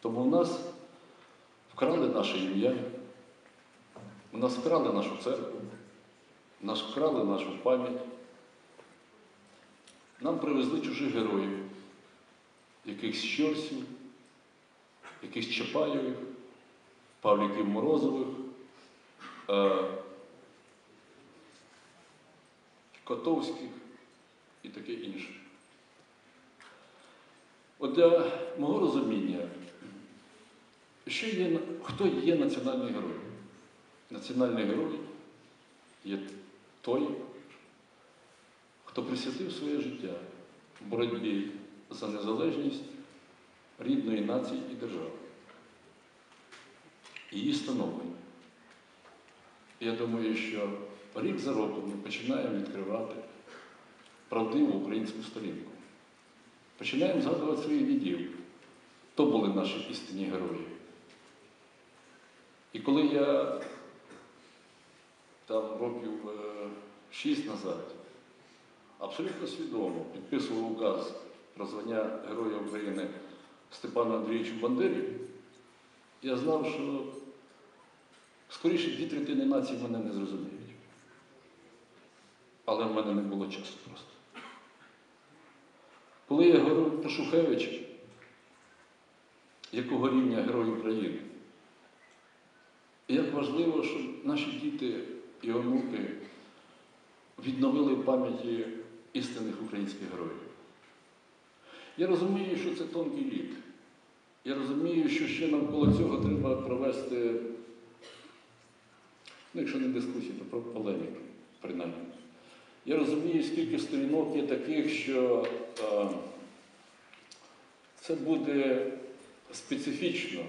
Тому в нас вкрали наше ім'я, у нас вкрали нашу церкву, нас вкрали нашу пам'ять. Нам привезли чужих героїв, якихось Щорсів, якихось Чапаєвих, Павліків Морозових, е, Котовських і таке інше. От для мого розуміння, що є, хто є національний герой? Національний герой є той, хто присвятив своє життя в боротьбі за незалежність рідної нації і держави, її становлення. Я думаю, що рік за роком ми починаємо відкривати правдиву українську сторінку. Починаємо згадувати своїх дідів. То були наші істинні герої. І коли я там років е, шість назад абсолютно свідомо підписував указ про звання Героя України Степану Андрійовичу Бандері, я знав, що скоріше дві третини нації мене не зрозуміють. Але в мене не було часу просто. Коли я говорю про Шухевича, якого рівня Герой України, і як важливо, щоб наші діти і онуки відновили в пам'яті істинних українських героїв. Я розумію, що це тонкий лід. Я розумію, що ще навколо цього треба провести, ну, якщо не дискусію, то про полеміку, принаймні. Я розумію, скільки сторінок є таких, що е, це буде специфічно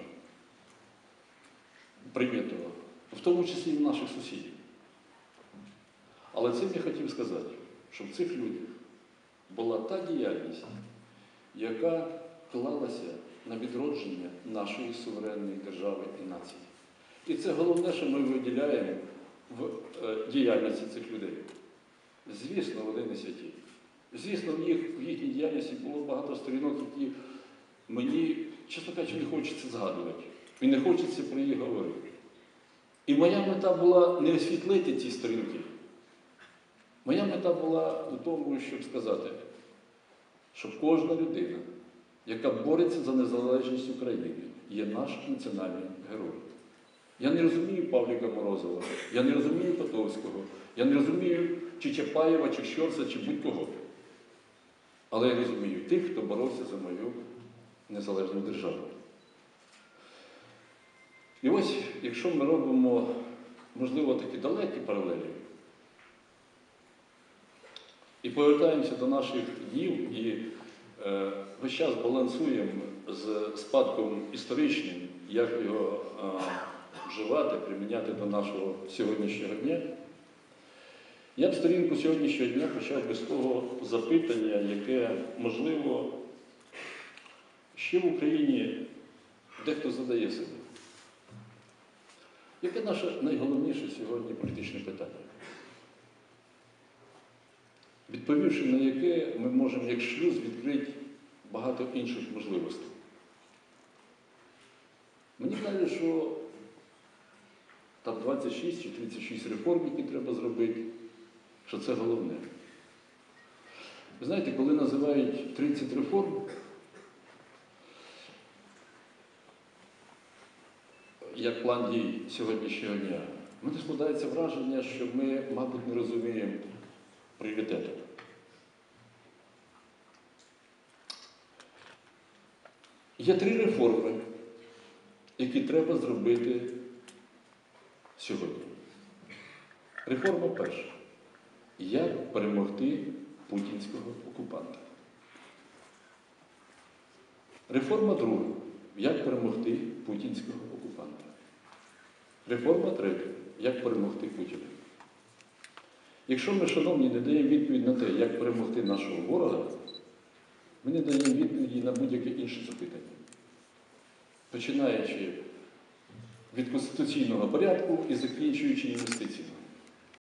прийнято, в тому числі і в наших сусідів. Але цим я хотів сказати, що в цих людях була та діяльність, яка клалася на відродження нашої суверенної держави і нації. І це головне, що ми виділяємо в е, діяльності цих людей. Звісно, вони не святі. Звісно, в, їх, в їхній діяльності було багато сторінок, які мені, чесно кажучи, не хочеться згадувати. І не хочеться про їх говорити. І моя мета була не освітлити ці сторінки. Моя мета була у тому, щоб сказати, що кожна людина, яка бореться за незалежність України, є наш національний герой. Я не розумію Павліка Морозова, я не розумію Котовського, я не розумію чи Чапаєва, чи Щорса, чи будь-кого. Але я розумію тих, хто боровся за мою незалежну державу. І ось, якщо ми робимо, можливо, такі далекі паралелі, і повертаємося до наших днів і е, весь час балансуємо з спадком історичним, як його е, вживати, приміняти до нашого сьогоднішнього дня, я б сторінку сьогоднішнього дня почав би з того запитання, яке, можливо, ще в Україні дехто задає собі. Яке наше найголовніше сьогодні політичне питання? Відповівши на яке ми можемо як шлюз відкрити багато інших можливостей. Мені кажуть, що там 26 чи 36 реформ, які треба зробити, що це головне. Ви знаєте, коли називають 30 реформ, як план дій сьогоднішнього дня, в мене складається враження, що ми, мабуть, не розуміємо пріоритету. Є три реформи, які треба зробити сьогодні. Реформа перша. Як перемогти путінського окупанта? Реформа друга. Як перемогти путінського? Реформа третя. Як перемогти Путіна? Якщо ми, шановні, не даємо відповідь на те, як перемогти нашого ворога, ми не даємо відповіді на будь-яке інше запитання. Починаючи від конституційного порядку і закінчуючи інвестиційного.